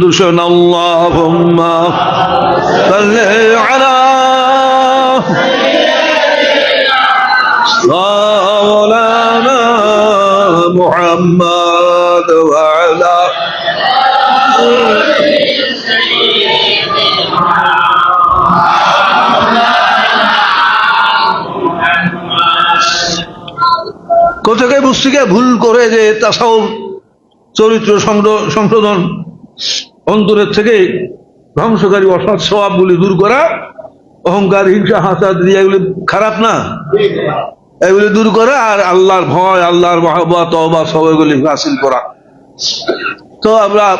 দুশন আল্লাহুম্মা সাল্লি আলা مولانا محمد وعلى কোথাকে মুস্তিকে ভুল করে যে তাসাও চরিত্র সংশো- সংশোধন অন্তরের থেকে ধ্বংসকারী অসৎ স্বভাবগুলি দূর করা, অহংকার, হিংসা হাসাদ এগুলি খারাপ না? এগুলি দূর করা আর আল্লাহর ভয়, আল্লাহর মহাবা তবা সব এগুলি হাসিল করা। তো আমরা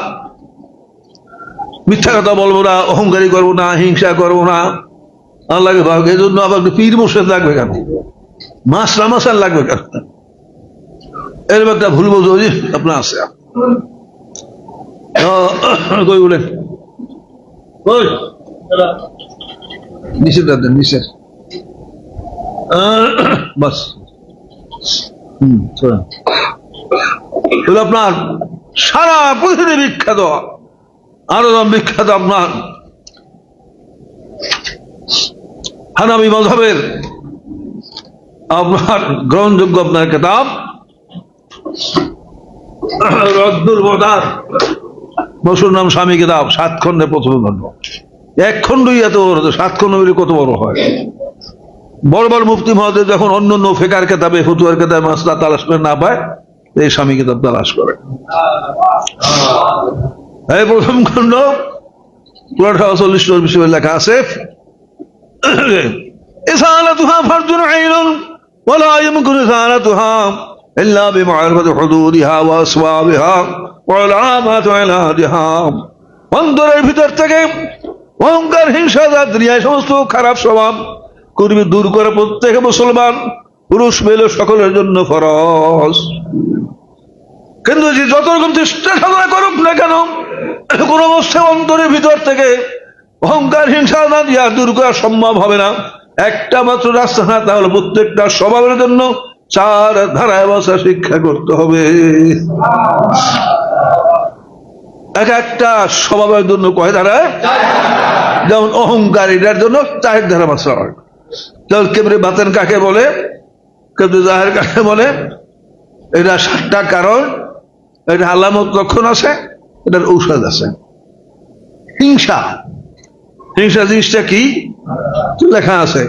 মিথ্যা কথা বলব না, অহংকারী করব না, হিংসা করব না। আল্লাহকে ভাগ এই জন্য আবার পীর মোর্শেদ লাগবে কেন? মাস রামাসান লাগবে কেন? এরকম একটা ভুল বোঝো আপনার আছে। কই বলেন কই? নিষেধ দেন বাস। হুম আপনার সারা পৃথিবী বিখ্যাত আরও বিখ্যাত আপনার হানাবি মধবের আপনার গ্রহণযোগ্য আপনার কেতাব। বসুর নাম স্বামীকে দাও সাত খন্ডে প্রথম খণ্ড। এক খন্ড এত বড় সাত খন্ড মিলে কত বড় হয়? বড় বড় মুফতি মহাদেব যখন অন্য অন্য ফেকার কেতাবে, ফতুয়ার কেতাবে মাস্তা তালাশ করে না পায়, এই স্বামী কিতাব তালাশ করে। এই প্রথম খন্ড পুরাটা চল্লিশ বিষয়ে লেখা আছে। এসালা তুহা ফার্জুন আইনুন বলা ইমকুন সালা إلا بمعرفة حدودها وأسبابها وعلامات علاجها অন্তরের ভিতর থেকে অহংকার হিংসা জাতীয় সমস্ত খারাপ স্বভাব করবি দূর করে প্রত্যেক মুসলমান পুরুষ মেলে সকলের জন্য ফরজ কিন্তু যে যত রকম চেষ্টা সাধনা করুক না কেন কোন অবস্থায় অন্তরের ভিতর থেকে অহংকার হিংসা না দিয়া দূর করা সম্ভব হবে না একটা মাত্র রাস্তা না তাহলে প্রত্যেকটা স্বভাবের জন্য চার ধারায় বসা শিক্ষা করতে হবে। এক একটা স্বভাবের জন্য কয় ধারায়? যেমন অহংকার এটার জন্য চার ধারা বসা হয়। কেবরে বাতেন কাকে বলে? কেবরে জাহের কাকে বলে? এটা সাতটা কারণ, এটা আলামত লক্ষণ আছে, এটার ঔষধ আছে। হিংসা। হিংসা জিনিসটা কি? লেখা আছে।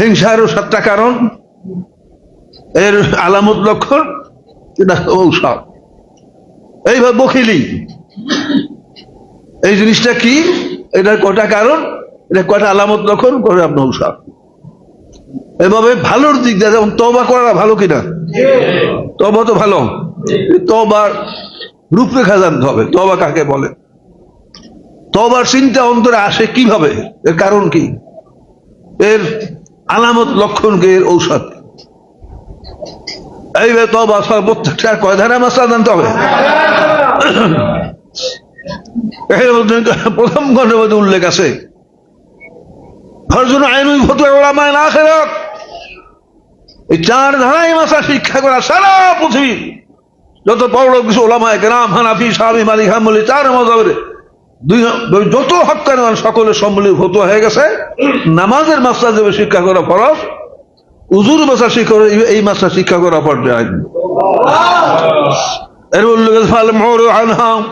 হিংসারও সাতটা কারণ এর আলামত লক্ষণ? এটা ঔষধ। এইভাবে বকিলি। এই জিনিসটা কি? এটার কটা কারণ? এটা কটা আলামত লক্ষণ? করে আপনার ঔষধ। এভাবে ভালোর দিক দিয়ে যেমন তবা করা ভালো কিনা? তবা তো ভালো। তবার রূপরেখা জানতে হবে। তবা কাকে বলে? তবার চিন্তা অন্তরে আসে কীভাবে? এর কারণ কি? এর আলামত লক্ষণ কি এর ঔষধ তবা প্রত্যেকটা কয় ধারা জানতে হবে? প্রথম মধ্যে উল্লেখ আছে। এই চার ধারাই মাসা শিক্ষা করা সারা পৃথিবী। যত বড় কিছু ওলামায় গ্রাম হানাফি সাহাবি মালিক হামলি চার মজাবের। দুই যত হকার সকলের সম্মিলিত হয়ে গেছে। নামাজের মাসলা দেবে শিক্ষা করা ফরজ। উজুর মাসা শিক্ষা করা- এই মাসা শিক্ষা করা পর্যায়ে এর উল্লেখ আছে, ফাল আনহা।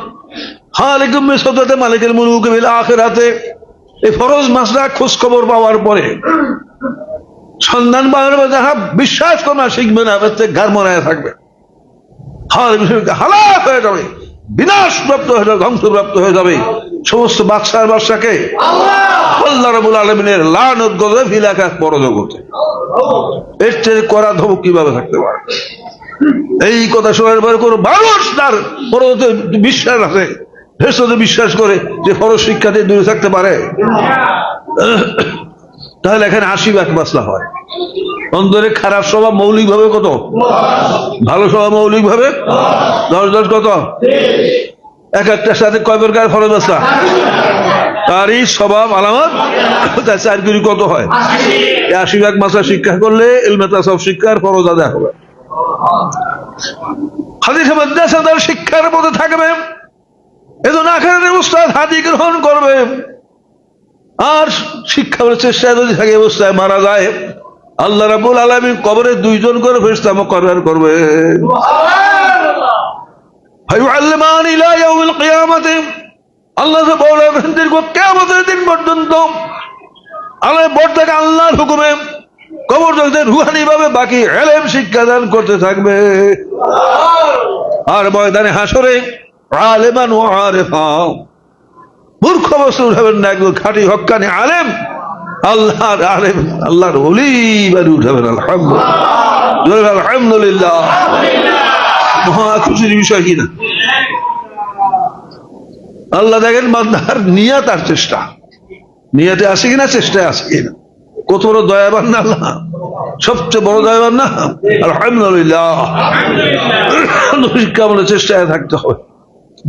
মিসদাতে মালিকের মুলুক বিল আখিরাতে। এই ফরজ মাসরা খোঁজ খবর পাওয়ার পরে সন্ধান পাওয়ার পরে যারা বিশ্বাস করে না শিখবে না প্রত্যেক ঘর মনে থাকবে। হাল হালাক হয়ে যাবে বিনাশপ্রাপ্ত হয়ে যাবে ধ্বংসপ্রাপ্ত হয়ে যাবে। সমস্ত বাদশার বাদশাকে আল্লাহ। করা কীভাবে থাকতে পারে? এই কথা শোনার পরে কোনো তার বিশ্বাস আছে বিশ্বাস করে যে ফরজ শিক্ষা দিয়ে দূরে থাকতে পারে। তাহলে এখানে আশি ভাগ মাসলা হয়। অন্তরে খারাপ স্বভাব মৌলিক ভাবে কত? ভালো স্বভাব মৌলিক ভাবে? দশ দশ কত? এক একটার সাথে কয় প্রকার ফরজ মাসলা? তারই স্বভাব আলামত। তার চার গুলি কত হয়? আশি ভাগ মাসলা শিক্ষা করলে এলমেতা সব শিক্ষার ফরজ আদায় হবে। হাদিসে মাদ্রাসাদার শিক্ষার মধ্যে থাকবে। আখের অবস্থায় হাতি গ্রহণ করবে। আর শিক্ষা চেষ্টায় যদি থাকে অবস্থায় মারা যায়। আল্লাহ রাবুল আলমী কবরে দুইজন করে ফেরস্তা মোকাবের করবে। ইলা ইয়াউমিল কিয়ামাতি। আল্লাহ দীর্ঘ কিয়ামতের দিন পর্যন্ত আল্লাহ বর্তাকে আল্লাহর হুকুমে কবর জগতের রুহানি ভাবে বাকি এলেম শিক্ষাদান করতে থাকবে। আর ময়দানে হাসরে আলেমান ও আরেফা। মূর্খ বস্তু উঠাবেন না একদম খাঁটি হক্কানি আলেম। আল্লাহর আলেম, আল্লাহর অলি বাড়ি উঠাবেন, আলহামদুলিল্লাহ। আলহামদুলিল্লাহ। মহা খুশির বিষয় কিনা আল্লাহ দেখেন বান্দার নিয়াত আর চেষ্টা। নিয়াতে আসে কিনা, চেষ্টায় আসে কিনা? কত বড় দয়াবান না আল্লাহ? সবচেয়ে বড় দয়াবান না? আলহামদুলিল্লাহ। শিক্ষা চেষ্টায় থাকতে হবে?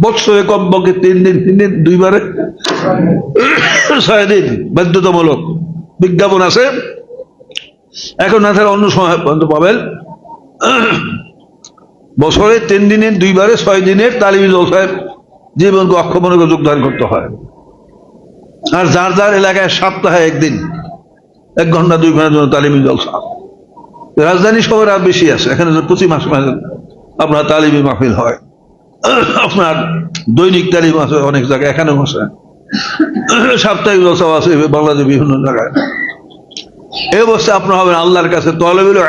বৎসরে কমপক্ষে তিন দিন তিন দিন, দুইবারে? ছয় দিন, বাধ্যতামূলক। বিজ্ঞাপন আছে। এখন না থাকলে অন্য সময় পর্যন্ত পাবেন। বছরে তিন দিনের, দুইবারে ছয় দিনের তালিমি জলসায় জীবনকে অক্ষমণে যোগদান করতে হয়। আর যার যার এলাকায় সপ্তাহে একদিন, এক ঘণ্টা, দুই ঘণ্টার জন্য তালিমি জলসা। রাজধানী শহরে আর বেশি আছে, এখানে প্রতি মাস মাসে আপনার তালিমি মাহফিল হয়। আপনার দৈনিক তালিম আছে অনেক জায়গায়, এখানেও আছে। সাপ্তাহিক জলসাও আছে বাংলাদেশের বিভিন্ন জায়গায়। এই অবস্থায় আপনার হবেন আল্লাহর কাছে তলবিল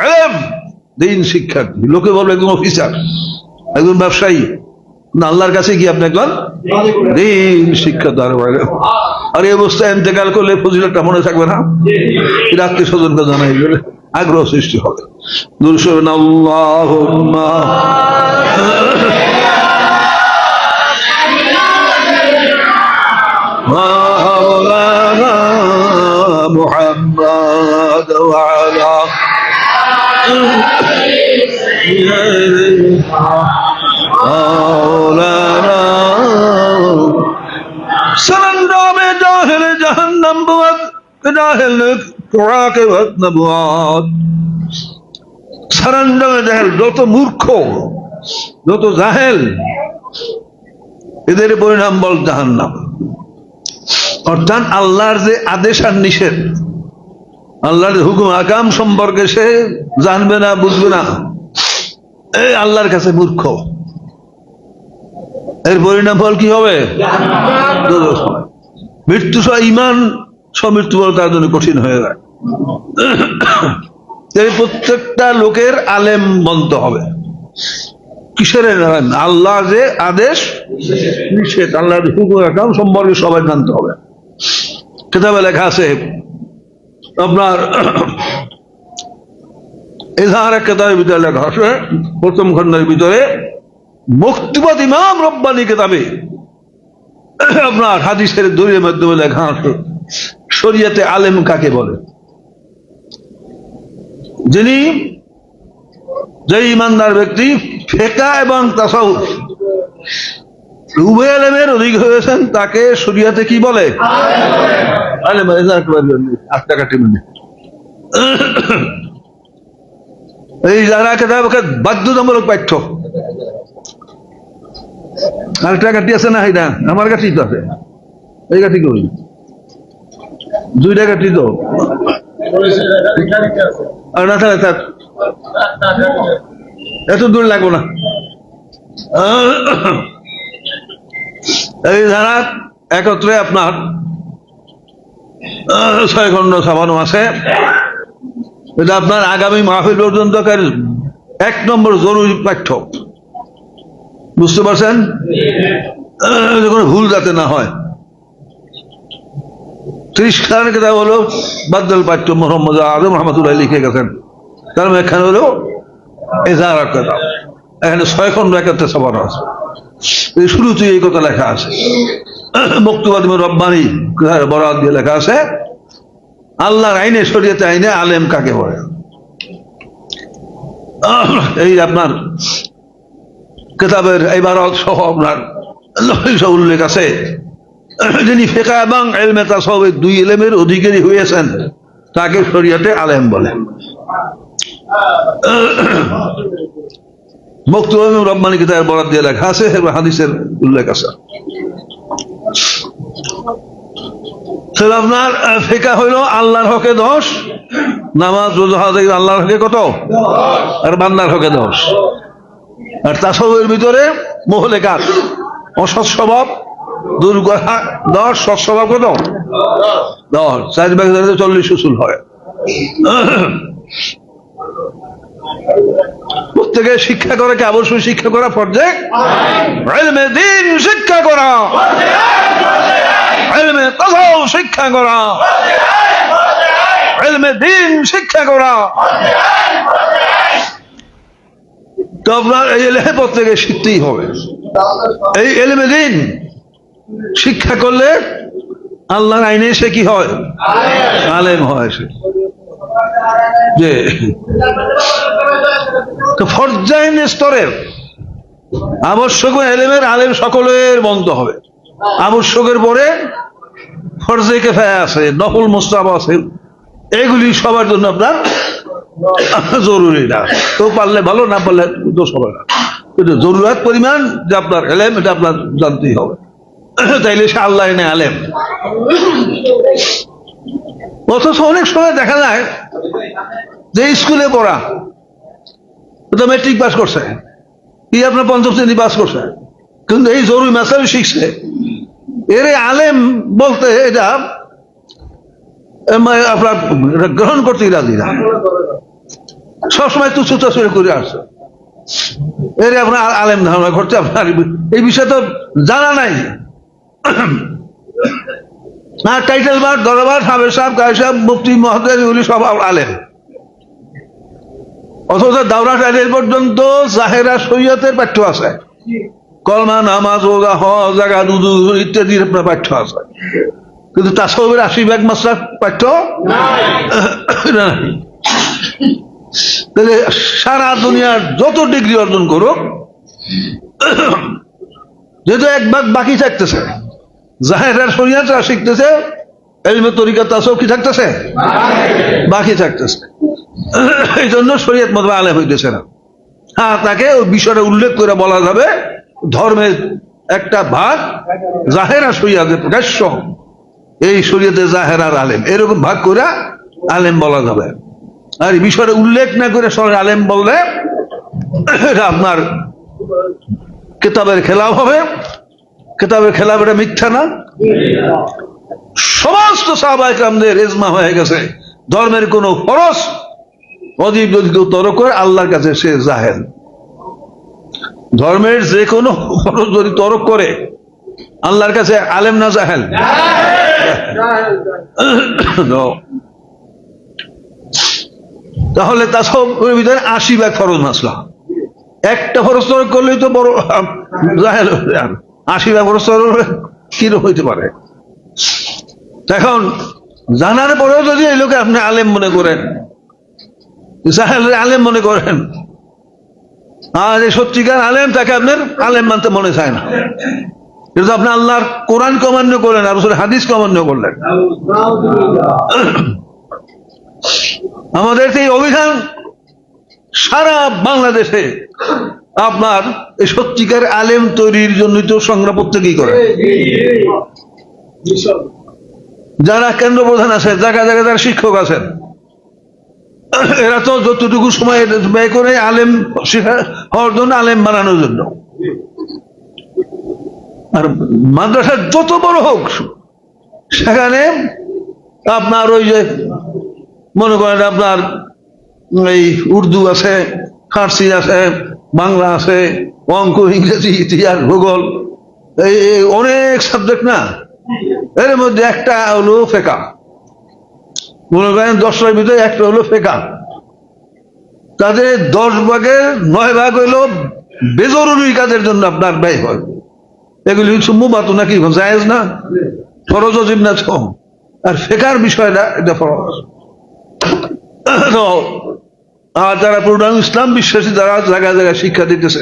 দিন শিক্ষার্থী। লোকে বলবে একজন অফিসার, একজন ব্যবসায়ী। আল্লাহর কাছে কি আপনি একজন দিন শিক্ষা দরবারে আর এই অবস্থায় ইন্তেকাল করলে ফজিলতটা মনে থাকবে না এটা আত্মীয় স্বজনকে জানাই গেলে আগ্রহ সৃষ্টি হবে দুরুসবেন আল্লাহ محمد وعلى مولانا سرندام جاهل جهنم بود جاهل عاقبت نبوات সারান্ডামে জাহেল যত মূর্খ যত জাহেল এদের পরিণাম বল জাহান্নাম অর্থাৎ আল্লাহর যে আদেশ আর নিষেধ আল্লাহর হুকুম আকাম সম্পর্কে সে জানবে না বুঝবে না এই আল্লাহর কাছে মূর্খ এর পরিণাম ফল কি হবে? মৃত্যু সহ ইমান সমৃত্যু বল, তার জন্য কঠিন হয়ে যায়। এই প্রত্যেকটা লোকের আলেম বলতে হবে। কিসের আল্লাহ যে আদেশ নিষেধ, আল্লাহর হুকুম সম্পর্কে সবাই জানতে হবে। কেতাবে লেখা আছে, আপনার এজাহার কেতাবের ভিতরে লেখা আছে, প্রথম খণ্ডের ভিতরে মুক্তিবাদ ইমাম রব্বানি কেতাবে। আপনার হাদিসের দড়ির মাধ্যমে লেখা আছে, শরিয়াতে আলেম কাকে বলে? যিনি যে ইমানদার ব্যক্তি, ফেকা এবং তাসাউফ, উভয় আলেমের অধিক হয়েছেন, তাকে শরিয়াতে কি বলে? এই যারা কেতাবকে বাধ্যতামূলক পাঠ্য। আরেকটা কাঠি আছে না এটা আমার কাঠি তো আছে। এই কাঠি করি দুইটা কাঠি তো। আর না তাহলে থাক। এত দূর লাগবো না। এই ধারা একত্রে আপনার, ছয় খণ্ড ছাপানো আছে, এটা আপনার আগামী মাহফিল পর্যন্ত এক নম্বর জরুরি পাঠ্য বুঝতে পারছেন? কোনো ভুল যাতে না হয়। ত্রিশ খান কেতাব হলো, বাদ্দাল পাঠ্য মোহাম্মদ আজম রহমতুল্লাহ লিখে গেছেন। তার মানে এখানে হলো এজাহার কেতাব। এখানে ছয় খণ্ড একাত্তর ছাপানো আছে। এই শুরুতেই এই কথা লেখা আছে। মুক্তবাদ রব্বানি বরাদ দিয়ে লেখা আছে, আল্লাহর আইনে, শরীয়তে আইনে আলেম কাকে বলে? এই আপনার কেতাবের এবারত সহ আপনার উল্লেখ আছে। যিনি ফেকা এবং এলমে তাসব দুই এলেমের অধিকারী হয়েছেন, তাকে শরীয়তে আলেম বলে। মুক্তবাদ রব্বানি কেতাবের বরাদ দিয়ে লেখা আছে, এবং হাদিসের উল্লেখ আছে। আপনার ফেকা হইল আল্লাহর হকে দশ নামাজ আল্লাহর হকে কত? আর বান্দার হকে দশ আর তাসবের ভিতরে মহলে কাজ অসৎ স্বভাব, দূর করা, দশ, সৎ স্বভাব কত? দশ। চার ধরে চল্লিশ উসুল হয়। প্রত্যেকে শিক্ষা করা কি? অবশ্যই শিক্ষা করা ফর্জে। দিন শিক্ষা করা। ইলমে শিক্ষা করা। দিন শিক্ষা করা। তো আপনার এই এলেমে প্রত্যেকে শিখতেই হবে। এই এলেমে দিন শিক্ষা করলে আল্লাহর আইনে সে কি হয়? আলেম হয় সে। যে ফরজাইন স্তরের আবশ্যক এলেমের আলেম সকলের বন্ধ হবে। আবশ্যকের পরে ফরজে কেফায় আছে, নফল মোস্তাব আছে। এগুলি সবার জন্য আপনার জরুরি না। তো পারলে ভালো, না পারলে দোষ হবে না। কিন্তু জরুরাত পরিমাণ যে আপনার এলেম, এটা আপনার জানতেই হবে। তাইলে সে আল্লাহ এনে আলেম। অথচ অনেক সময় দেখা যায় যে স্কুলে পড়া তো মেট্রিক পাস করছে, কি আপনার পঞ্চম শ্রেণি পাস করছে, কিন্তু এই জরুরি মাসাল শিখছে। এর আলেম বলতে এটা আপনার গ্রহণ করতেই রাজি না। সবসময় তুচ্ছ তুচ্ছ করে আসছে। এর আপনার আলেম ধারণা করছে আপনার এই বিষয়ে তো জানা নাই। না, টাইটেল বার, দরবার সাবের সাহেব গায়ে সাহেব, মুফতি মহাদের এগুলি সব আলেম। অথচ দাওরা টাইটেল পর্যন্ত জাহেরা সৈয়তের পাঠ্য আছে। কলমা, নামাজ ওগা হজ জাগা দুদু ইত্যাদির আপনার পাঠ্য আছে। কিন্তু তাসবের আশি ভাগ মাসরা পাঠ্য? তাহলে সারা দুনিয়ার যত ডিগ্রি অর্জন করুক যেহেতু এক ভাগ বাকি থাকতেছে শরিয়াতরা শিখতেছে এলমে তরিকা কি থাকতেছে? বাকি থাকতেছে। এই জন্য শরীয়ত মতো আলে হইতেছে না। হ্যাঁ তাকে ওই বিষয়টা উল্লেখ করে বলা যাবে ধর্মের একটা ভাগ জাহেরা শরিয়াতে প্রকাশ্য। এই শরীয়তে জাহেরার আলেম। এরকম ভাগ করে আলেম বলা যাবে। আর এই উল্লেখ না করে সবাই আলেম বললে আপনার কেতাবের খেলাফ হবে। কেতাবের খেলাফ এটা মিথ্যা না। সমস্ত সাহবাইকরামদের এজমা হয়ে গেছে। ধর্মের কোনো ফরস অদীপ যদি কেউ তরক করে, আল্লাহর কাছে সে জাহেল ধর্মের যে কোনো ফরজ যদি তরক করে, আল্লাহর কাছে আলেম না জাহেল. তাহলে তা সব ভিতরে আশি ভাগ ফরজ মাসলা। একটা তরক করলেই তো বড় জাহেল আশি ভাগ তরক হলে হইতে পারে? এখন, জানার পরেও যদি এই লোকে আপনি আলেম মনে করেন আলেম মনে করেন, আর সত্যিকার আলেম তাকে আপনার আলেম মানতে মনে চায় না। কিন্তু আপনি আল্লাহর কোরআন কমান্য করলেন, আর হাদিস কমান্য করলেন। আমাদের এই অভিযান সারা বাংলাদেশে আপনার এই সত্যিকার আলেম তৈরির জন্য তো সংগ্রাম প্রত্যেকেই করে। যারা কেন্দ্র প্রধান আছে জায়গায় জায়গায় যারা শিক্ষক আছেন, এরা তো যতটুকু সময় ব্যয় করে আলেম হওয়ার জন্য আলেম বানানোর জন্য। আর মাদ্রাসা যত বড় হোক, সেখানে আপনার ওই যে মনে করেন আপনার এই উর্দু আছে, ফার্সি আছে, বাংলা আছে, অঙ্ক, ইংরেজি, ইতিহাস, ভূগোল, এই অনেক সাবজেক্ট না? এর মধ্যে একটা হলো ফেকা। মনে করেন দশটার ভিতরে একটা হলো ফেকা। তাদের দশ ভাগের নয় ভাগ হইল বেজরুরি কাজের জন্য আপনার ব্যয় হয়। এগুলি হচ্ছে মুবাত নাকি? জায়েজ না? ফরজ অজিব না তো আর ফেকার বিষয়টা এটা ফরজ। আর যারা প্রোগ্রাম ইসলাম বিশ্বাসী, যারা জায়গায় জায়গায় শিক্ষা দিতেছে,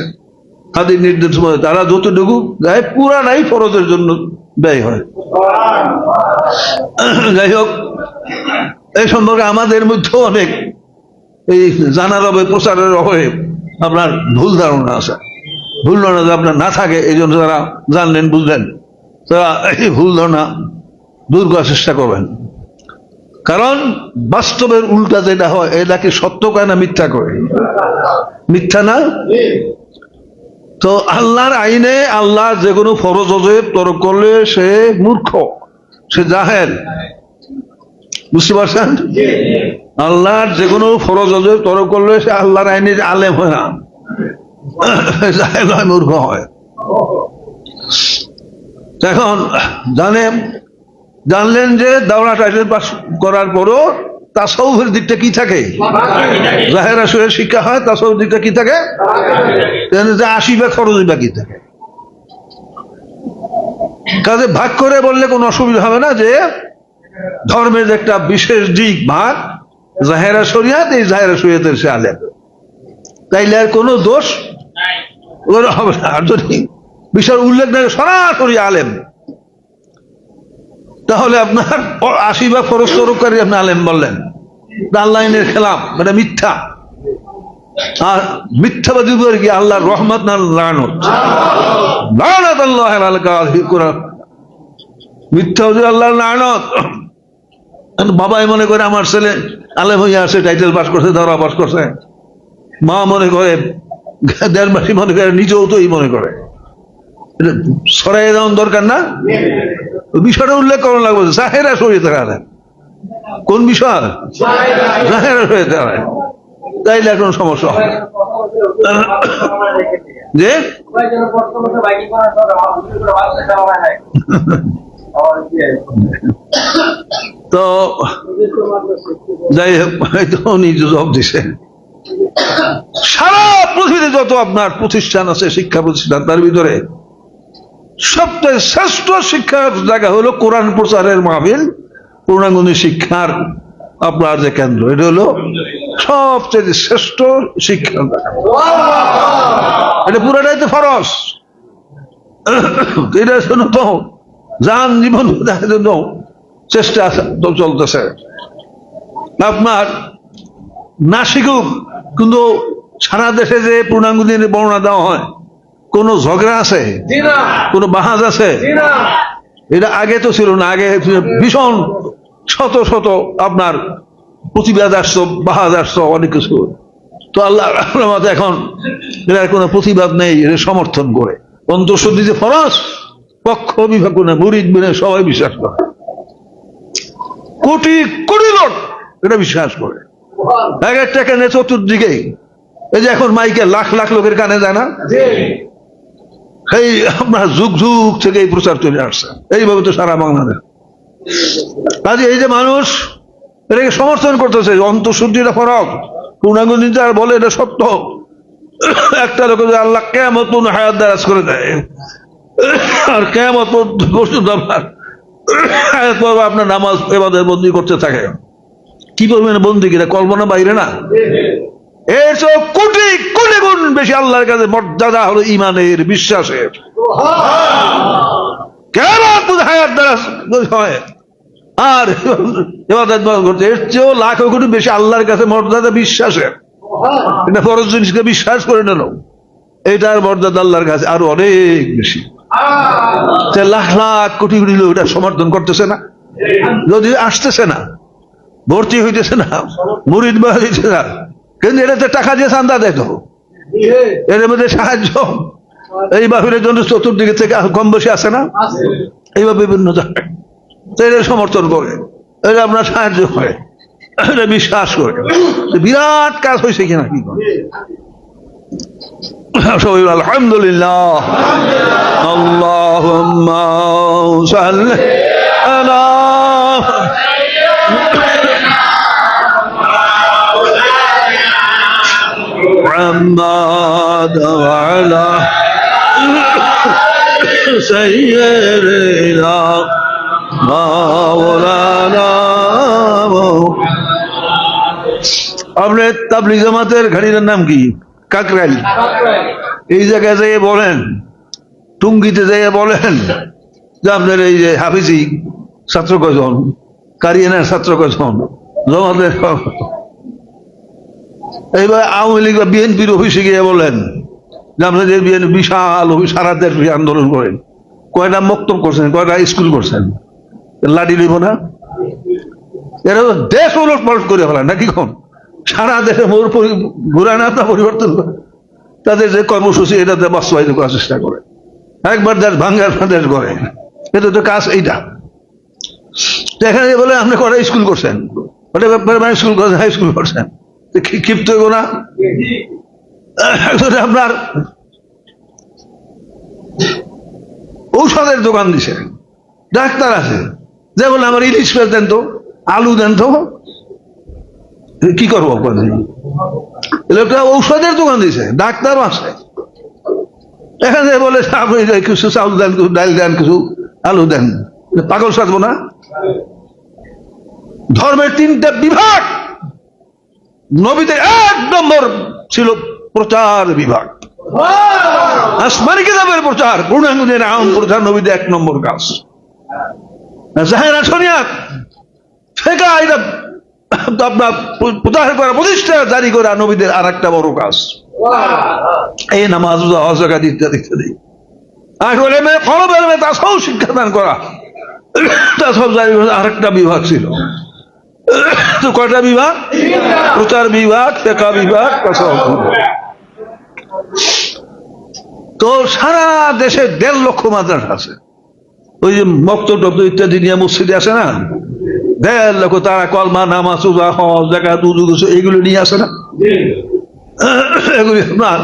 তাদের নির্দেশ তারা যতটুকু দেয় পুরানাই ফরজের জন্য ব্যয় হয়। যাই হোক, এই সম্পর্কে আমাদের মধ্যেও অনেক এই জানার অভাবে, প্রচারের অভাবে আপনার ভুল ধারণা আছে। ভুল ধারণা যদি আপনার না থাকে এই জন্য যারা জানলেন বুঝলেন তারা এই ভুল ধারণা দূর করার চেষ্টা করবেন। কারণ বাস্তবের উল্টা যেটা হয় এটা কি সত্য কয় না মিথ্যা করে মিথ্যা না? তো আল্লাহর আইনে আল্লাহ যে কোনো ফরজ অজেব তরক করলে সে মূর্খ সে জাহেল। বুঝতে পারছেন? আল্লাহর যে কোনো ফরজ অজেব তরক করলে সে আল্লাহর আইনে আলেম হয় না। জাহেল মূর্খ হয়। এখন জানেন জানলেন যে দাওরা টাইটেল পাস করার পরও তাসাউফের দিকটা কি থাকে? জাহেরা সুরের শিক্ষা হয় তাসাউফের দিকটা কি থাকে? আশি বা খরচ বা কি থাকে। কাজে ভাগ করে বললে কোনো অসুবিধা হবে না যে ধর্মের একটা বিশেষ দিক ভাগ জাহেরা শরিয়াত, এই জাহেরা শরিয়াতের সে আলেম। তাইলে আর কোনো দোষ হবে না আর যদি বিষয় উল্লেখ না সরাসরি আলেম। তাহলে আপনার আশি বা ফরজ তরকারি আপনি আলেম বললেন। আল্লাহিনের খেলাম মানে মিথ্যা। আর মিথ্যাবাদী উপরে কি রহমত আল্লাহ মিথ্যা লানত। বাবাই মনে করে আমার ছেলে আলেম হইয়া আছে টাইটেল পাস করছে, ধরা পাস করছে। মা মনে করে দেড়মাসি মনে করে নিজেও তো এই মনে করে। সরাই দরকার না? বিষয়টা উল্লেখ করা লাগবে কোন বিষয়? তাইলে এখন সমস্যা হয় যে? তো যাই হোক উনি জবাব দিছে সারা পৃথিবীতে যত আপনার প্রতিষ্ঠান আছে, শিক্ষা প্রতিষ্ঠান, তার ভিতরে সবচেয়ে শ্রেষ্ঠ শিক্ষার জায়গা হলো কোরআন প্রচারের মাহবিল পূর্ণাঙ্গনী শিক্ষার আপনার যে কেন্দ্র, এটা হলো সবচেয়ে শ্রেষ্ঠ শিক্ষার এটা পুরাটাই তো ফরস এটা জন্য তো যান জীবন চেষ্টা চলতেছে। আপনার না শিখুক কিন্তু সারা দেশে যে পূর্ণাঙ্গ দিনের বর্ণনা দেওয়া হয় কোন ঝগড়া আছে? কোন বাহাজ আছে? এটা আগে তো ছিল না আগে ভীষণ শত শত আপনার প্রতিবাদ আসতো বাহাজ আসতো অনেক কিছু। তো আল্লাহ রহমতে এখন এটার কোনো প্রতিবাদ নেই এটা সমর্থন করে। অন্তঃসদ্ধি যে ফরস পক্ষ বিভাগ না মুরিদ বিনে সবাই বিশ্বাস করে। কোটি কোটি লোক এটা বিশ্বাস করে। এক একটা কানে চতুর্দিকে। এই যে এখন মাইকে লাখ লাখ লোকের কানে যায় না? এই আপনার যুগ যুগ থেকে এই প্রচার চলে আসছে। এইভাবে তো সারা বাংলাদেশ। কাজে এই যে মানুষ এটাকে সমর্থন করতেছে অন্তঃশুদ্ধিটা ফরক। পূর্ণাঙ্গনীতে আর বলে এটা সত্য। একটা লোক যে আল্লাহ কেমন হায়াত দারাজ করে দেয় আর আপনার হায়াত পর্ব আপনার নামাজ এবাদের বন্দি করতে থাকে। কি বলবেন বন্ধু কিনা কল্পনা বাইরে না? এর চেয়ে কোটি কোটি গুণ বেশি আল্লাহর কাছে মর্যাদা হলো ইমানের বিশ্বাসের। কেমন হায়াত হয়? আর করতে এর চেয়েও কোটি বেশি আল্লাহর কাছে মর্যাদা বিশ্বাসের। এটা জিনিসকে বিশ্বাস করে নিল। এটার মর্যাদা আল্লাহর কাছে আরও অনেক বেশি। লাখ লাখ কোটি কোটি লোক এটা সমর্থন করতেছে না। যদি আসতেছে না ভর্তি হইতেছে না, মুরিদ বা হইতেছে না। কিন্তু এটাতে টাকা দিয়ে চান্দা দেয় তো। এর মধ্যে সাহায্য। এই বাহিরের জন্য চতুর্দিকে থেকে কম বেশি আসে না? এইভাবে বিভিন্ন জায়গায় সমর্থন করে এটা আপনার সাহায্য করে এটা বিশ্বাস করে। বিরাট কাজ হয়েছে কিনা কি সবাই আলহামদুলিল্লাহ। আল্লাহুম্মা محمد وعلى سيدنا مولانا আপনি তাবলিগ জামাতের ঘাড়ির নাম কি কাকরাইল এই জায়গায় যেয়ে বলেন টুঙ্গিতে যেয়ে বলেন যে আপনার এই যে হাফিজি ছাত্র কজন কারিয়ানার ছাত্র কজন জমাতের এইবার আওয়ামী লীগ বা বিএনপির অফিসে গিয়ে বলেন যে আপনাদের বিএনপি বিশাল অফিস, সারা দেশ আন্দোলন করেন। কয়টা মক্তব করছেন কয়টা স্কুল করছেন? লাডি লইব না? এরা দেশ উলট পালট করে ফেলা নাকি কোন? সারা দেশে মোর ঘুরায় না তা পরিবর্তন করে তাদের যে কর্মসূচি, এটাতে বাস্তবায়িত করার চেষ্টা করে। একবার দেশ ভাঙ্গার দেশ করে এটা তো কাজ এইটা। তো এখানে বলে, আপনি কটা স্কুল করছেন? ওটা প্রাইমারি স্কুল করছেন? হাই স্কুল করছেন। ক্ষিপ্ত হইব না? আপনার ঔষধের দোকান দিছে, ডাক্তার আছে, যে বলে আমার ইলিশ পেঁয়াজ দেন তো, আলু দেন তো। কি করব? লোকটা ঔষধের দোকান দিছে, ডাক্তারও আছে। এখানে বলে কিছু চাউল দেন, কিছু ডাল দেন, কিছু আলু দেন, পাগল সাজবো না? ধর্মের তিনটা বিভাগ। নবীদের এক নম্বর ছিল প্রচার বিভাগ। আসমানি কিতাবের প্রচার পূর্ণাঙ্গুদের আম প্রচার নবীদের এক নম্বর কাজ। জাহেরা শরিয়াত ফেকা এটা আপনার প্রচার করা প্রতিষ্ঠা জারি করা নবীদের আর একটা বড় কাজ। এই নামাজ ইত্যাদি ইত্যাদি। শিক্ষাদান করা। তা সব জারি করা আর একটা বিভাগ ছিল। কয়টা বিভাগ? প্রচার বিভাগ ফেকা বিভাগ তো সারা দেশে দেড় লক্ষ মাদ্রাসা আছে। ওই যে মক্ত টক্ত ইত্যাদি নিয়ে মসজিদে আসে না? দেড় লক্ষ তারা কলমা, নামাজ উজা হজ জাকাত উজু গুজু এগুলো নিয়ে আসে না? এগুলি আপনার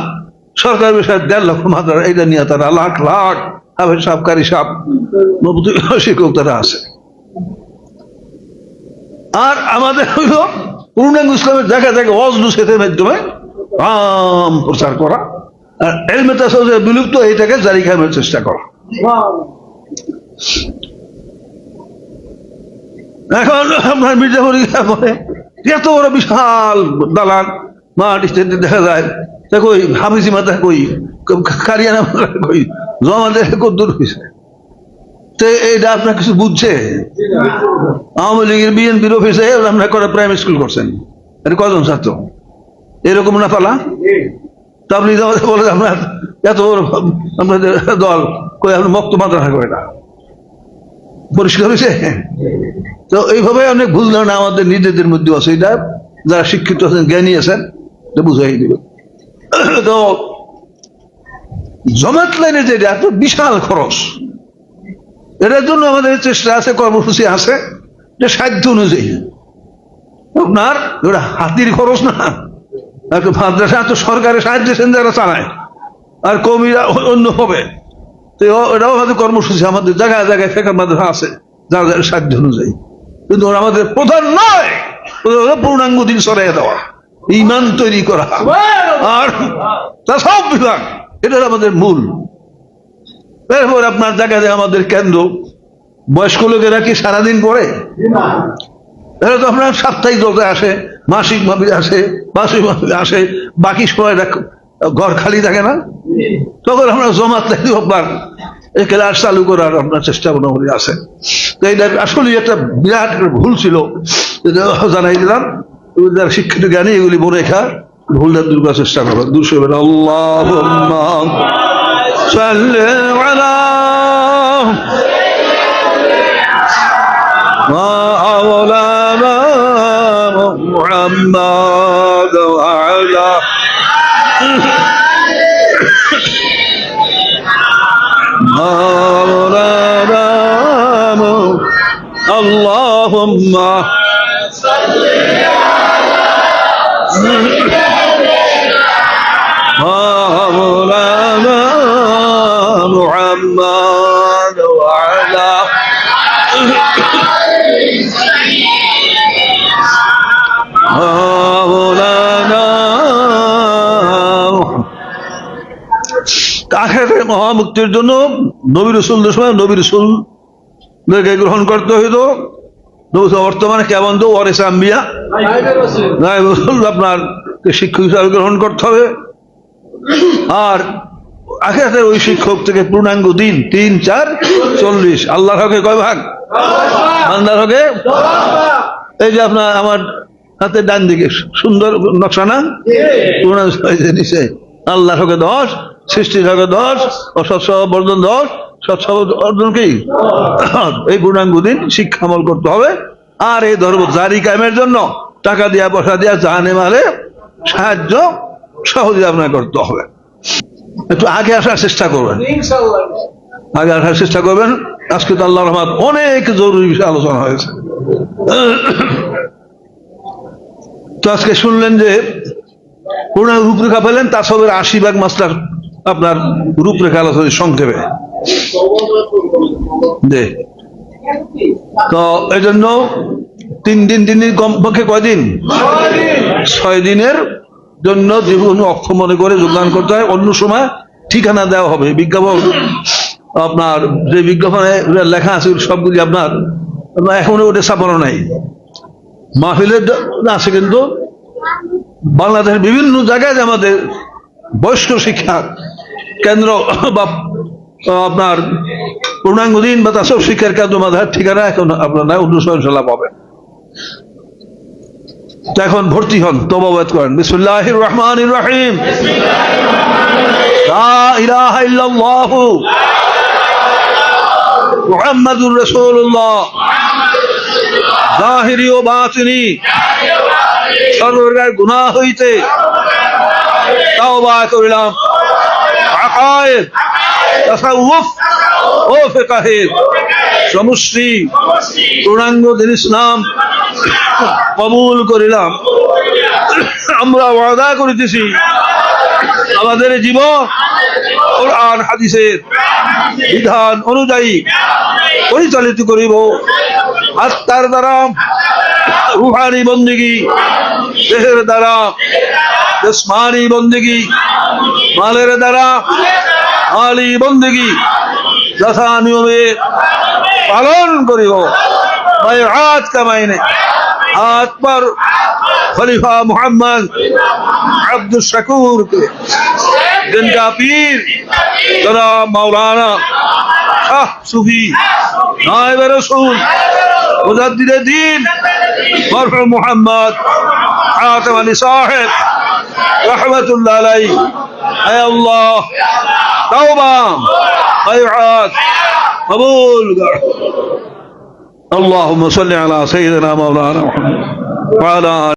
সরকার বিষয়ে দেড় লক্ষ মাদ্রাসা এটা নিয়ে তারা লাখ লাখ হাফেজ সাহ কারি সাহ শিক্ষক তারা আছে। আর আমাদের হইল পূর্ণাঙ্গ ইসলামের জায়গা জায়গায় অজলু সেতের মাধ্যমে আম প্রচার করা। আর এলমে তাসাউজে বিলুপ্ত এইটাকে জারি খামের চেষ্টা করা। এখন আপনার এত বড় বিশাল দালান, মাঠ দেখা যায়। তা কই, কারিয়ানা কই, জমা দেখে কত দূর হয়েছে আপনার কিছু বুঝছে? আওয়ামী লীগের বিএনপির অফিসে আপনার করে প্রাইমারি স্কুল করছেন। কজন ছাত্র? এরকম না তা আপনি বলে আপনার এত আপনাদের দল আপনি মক্ত করে না? পরিষ্কার হয়েছে তো এইভাবে অনেক ভুল ধারণা আমাদের নিজেদের মধ্যে আছে এটা যারা শিক্ষিত আছেন, জ্ঞানী আছেন বুঝাই দিবে। তো জমাত লাইনে যেটা এত বিশাল খরচ। এটার জন্য আমাদের চেষ্টা আছে, কর্মসূচি আছে, যে সাধ্য অনুযায়ী। আপনার ওটা হাতির খরচ না। মাদ্রাসা তো সরকারের সাহায্যে সেন যারা চালায়। আর কমিরা অন্য হবে। তো এটাও আমাদের কর্মসূচি আমাদের জায়গায় জায়গায় ফেকার মাদ্রাসা আছে, যার যার সাধ্য অনুযায়ী। কিন্তু ওরা আমাদের প্রধান নয়। পূর্ণাঙ্গ দিন সরাই দেওয়া। ইমান তৈরি করা। আর তা সব বিভাগ এটা আমাদের মূল। এরপর আপনার জায়গায় আমাদের কেন্দ্র। বয়স্ক লোকেরা কি সারাদিন পড়ে? এরা তো আপনার সাপ্তাহিক দলে আসে, মাসিক ভাবে আসে, মাসিক ভাবে আসে, বাকি সময়টা ঘর খালি থাকে না? তখন আমরা লাগি একবার এই ক্লাস চালু করার আপনার চেষ্টা মোটামুটি আছে। তো এটা আসলে একটা বিরাট ভুল ছিল। জানাই দিলাম। যারা শিক্ষিত জ্ঞানী, এগুলি মনে খা ভুলটা দূর করার চেষ্টা করো। দুশো বেলা আল্লাহ مولانا محمد وعلى مولانا اللهم صل على মহামুক্তির জন্য নবী রসুলদের সময় নবী রসুলদেরকে গ্রহণ করতে হইতো রসুল বর্তমানে কেমন তো ওয়ারেস আম্বিয়া। আপনার শিক্ষক হিসাবে গ্রহণ করতে হবে। আর আখেরাতের ওই শিক্ষক থেকে পূর্ণাঙ্গ দিন তিন চার চল্লিশ। আল্লাহর হকে কয় ভাগ? বান্দার হকে? এই যে আপনার আমার হাতে ডান দিকে সুন্দর নকশা না? পূর্ণাঙ্গ নিচে। আল্লাহর হকে দশ সৃষ্টির হকে দশ অসৎ বর্ধন দশ সৎসব অর্জন কি? এই পূর্ণাঙ্গ দিন শিক্ষা আমল করতে হবে। আর এই ধর্ম জারি কায়েমের জন্য টাকা দিয়া পয়সা দিয়া জাহানে মালে সাহায্য সহজে আপনার করতে হবে। একটু আগে আসার চেষ্টা করবেন। আগে আসার চেষ্টা করবেন। আজকে তো আল্লাহ রহমান অনেক জরুরি বিষয়ে আলোচনা হয়েছে। তো আজকে শুনলেন যে পূর্ণাঙ্গ রূপরেখা পেলেন তার সবের আশি ভাগ মাস্টার আপনার রূপরেখা আলোচনা সংক্ষেপে। তো এই জন্য তিন দিন তিন দিন কমপক্ষে কয়দিন ছয় দিনের জন্য যে কোনো অক্ষ মনে করে যোগদান করতে হয়। অন্য সময় ঠিকানা দেওয়া হবে। বিজ্ঞাপন আপনার যে বিজ্ঞাপনে লেখা আছে সবগুলি আপনার আপনার এখনও ওটা ছাপানো নাই। মাহফিলের আছে কিন্তু বাংলাদেশের বিভিন্ন জায়গায় আমাদের বয়স্ক শিক্ষা কেন্দ্র বা আপনার পূর্ণাঙ্গ দিন বা তাসব শিক্ষার কেন্দ্র মাথার ঠিকানা এখন আপনারা অন্য সহনশালা পাবেন। তো এখন ভর্তি হন তবাবাদ করেন। বিসমুল্লাহির রহমানির রহিম। মুহাম্মাদুর রাসূলুল্লাহ। জাহিরি ও বাতিনি। সর্বপ্রকার গুনাহ হইতে। তাওবা করিলাম। আকায়েদ, তাসাউফ ও ফিকাহের সমষ্টি, পূর্ণাঙ্গ দিন ইসলাম কবুল করিলাম। আমরা ওয়াদা করিতেছি, আমাদের জীবন কোরআন, হাদিসের বিধান অনুযায়ী পরিচালিত করিব। আত্মার দ্বারা রুহানি বন্দিগি, দেহের দ্বারা জসমানি বন্দিগি মালের দ্বারা মালি বন্দিগি যথা নিয়মে পালন করিব হাত কামাইনে হাত পর খলিফা মোহাম্মদ আব্দুল শাকুর के जिनका पीर जरा मौलाना शाह सूफी नायब रसूल मुजद्दिद दीन मरहूम मोहम्मद हातम अली साहिब रहमतुल्लाह अलैह يا الله. توبة. خيرات قبول. اللهم صل على سيدنا مولانا محمد وعلى